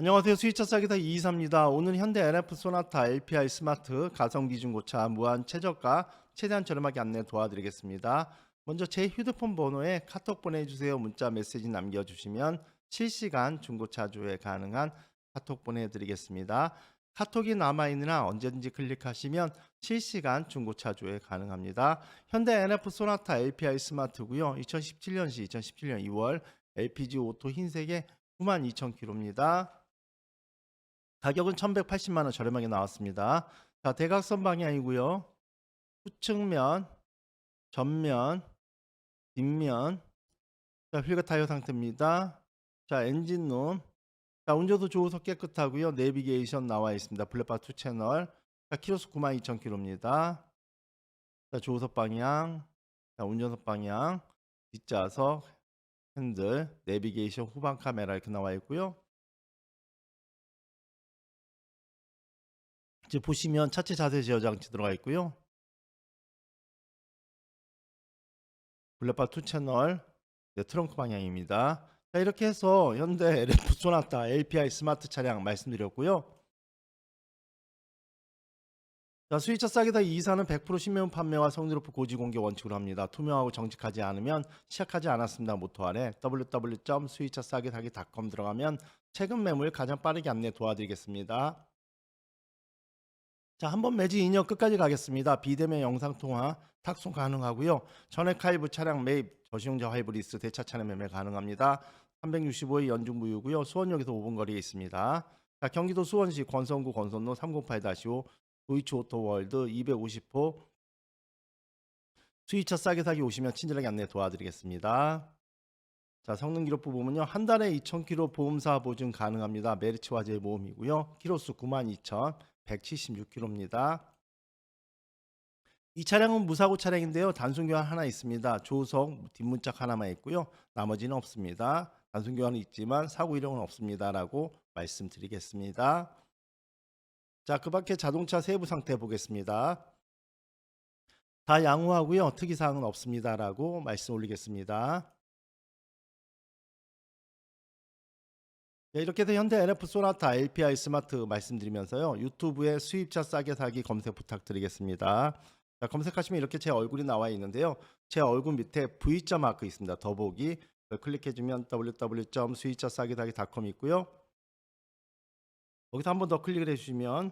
안녕하세요. 수위차 싸기다 이이사입니다. 오늘 현대 NF 소나타 LPI 스마트 가성비 중고차 무한 최저가 최대한 저렴하게 안내 도와드리겠습니다. 먼저 제 휴대폰 번호에 카톡 보내주세요. 문자 메시지 남겨주시면 실시간 중고차 조회 가능한 카톡 보내드리겠습니다. 카톡이 남아있느나 언제든지 클릭하시면 실시간 중고차 조회 가능합니다. 현대 NF 소나타 LPI 스마트고요. 2017년시 2017년 2월 LPG 오토 흰색의 92,000km입니다. 가격은 1,180만 원 저렴하게 나왔습니다. 자, 대각선 방향이고요. 후측면, 전면, 뒷면. 자, 휠과 타이어 상태입니다. 자, 엔진룸. 자, 운전도 조우석 깨끗하고요. 내비게이션 나와 있습니다. 블랙바 2 채널. 자, 키로수 92,000km입니다. 자, 조우석 방향. 자, 운전석 방향. 뒷좌석, 핸들, 내비게이션, 후방 카메라 이렇게 나와 있고요. 이제 보시면 차체 자세 제어 장치 들어가 있고요. 블랙바 2 채널 네, 트렁크 방향입니다. 자, 이렇게 해서 현대 LF 소나타 LPI 스마트 차량 말씀드렸고요. 자, 수위차 싸게다 이사는 100% 신매운 판매와 성능 높은 고지 공개 원칙으로 합니다. 투명하고 정직하지 않으면 시작하지 않았습니다. 모토 아래 www.수위차싸게다기.com 들어가면 최근 매물 가장 빠르게 안내 도와드리겠습니다. 자, 한 번 매지 2년 끝까지 가겠습니다. 비대면 영상 통화 탁송 가능하고요. 전액 하이브 차량 매입 저시용자 하이브리스 대차 차량 매매 가능합니다. 365일 연중 무휴고요. 수원역에서 5분 거리에 있습니다. 자, 경기도 수원시 권선구 권선로 308-5 도이치 오토월드 250호 수위차 싸게 사기 오시면 친절하게 안내 도와드리겠습니다. 자, 성능 기록부 보면요. 한 달에 2,000km 보험사 보증 가능합니다. 메리츠 화재 보험이고요. 키로수 92,176km입니다. 이 차량은 무사고 차량인데요. 단순 교환 하나 있습니다. 조석 뒷문짝 하나만 있고요. 나머지는 없습니다. 단순 교환은 있지만 사고 이력은 없습니다라고 말씀드리겠습니다. 자, 그 밖에 자동차 세부 상태 보겠습니다. 다 양호하고요. 특이 사항은 없습니다라고 말씀 올리겠습니다. 네, 이렇게 해서 현대 NF 소나타 LPI 스마트 말씀드리면서요. 유튜브에 수입차 싸게 사기 검색 부탁드리겠습니다. 자, 검색하시면 이렇게 제 얼굴이 나와 있는데요. 제 얼굴 밑에 V자 마크 있습니다. 더보기 클릭해주면 www.수입차싸게사기.com 있고요. 여기서 한 번 더 클릭을 해주시면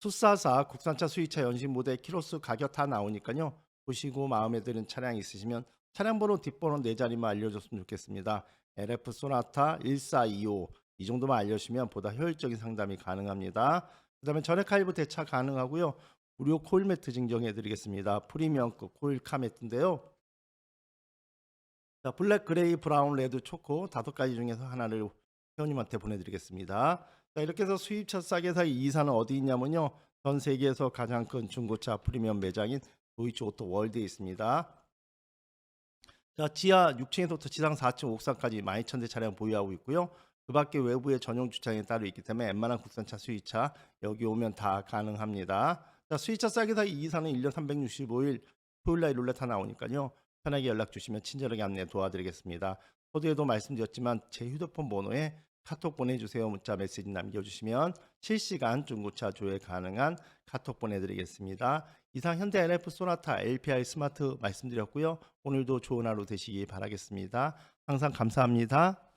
수사사 국산차 수입차 연식 모델 키로수 가격 다 나오니까요. 보시고 마음에 드는 차량 있으시면 차량 번호 뒷번호 네 자리만 알려줬으면 좋겠습니다. LF 소나타 1425 이 정도만 알려주시면 보다 효율적인 상담이 가능합니다. 그 다음에 전액 할부 대차 가능하고요. 무료 코일 매트 증정해 드리겠습니다. 프리미엄급 코일 카 매트인데요. 자, 블랙, 그레이, 브라운, 레드, 초코 다섯 가지 중에서 하나를 회원님한테 보내드리겠습니다. 자, 이렇게 해서 수입차 싸게 사이 이사는 어디 있냐면요. 전 세계에서 가장 큰 중고차 프리미엄 매장인 도이치 오토 월드에 있습니다. 자, 지하 6층에서부터 지상 4층 옥상까지 12,000대 차량 보유하고 있고요. 그 밖에 외부에 전용 주차장이 따로 있기 때문에 웬만한 국산차 수입차 여기 오면 다 가능합니다. 자, 수입차 싸게 사이 이사는 1년 365일 토요일 날 룰렛 다 나오니까요. 편하게 연락 주시면 친절하게 안내 도와드리겠습니다. 코드에도 말씀드렸지만 제 휴대폰 번호에 카톡 보내주세요. 문자 메시지 남겨주시면 실시간 중고차 조회 가능한 카톡 보내드리겠습니다. 이상 현대 NF 소나타 LPI 스마트 말씀드렸고요. 오늘도 좋은 하루 되시기 바라겠습니다. 항상 감사합니다.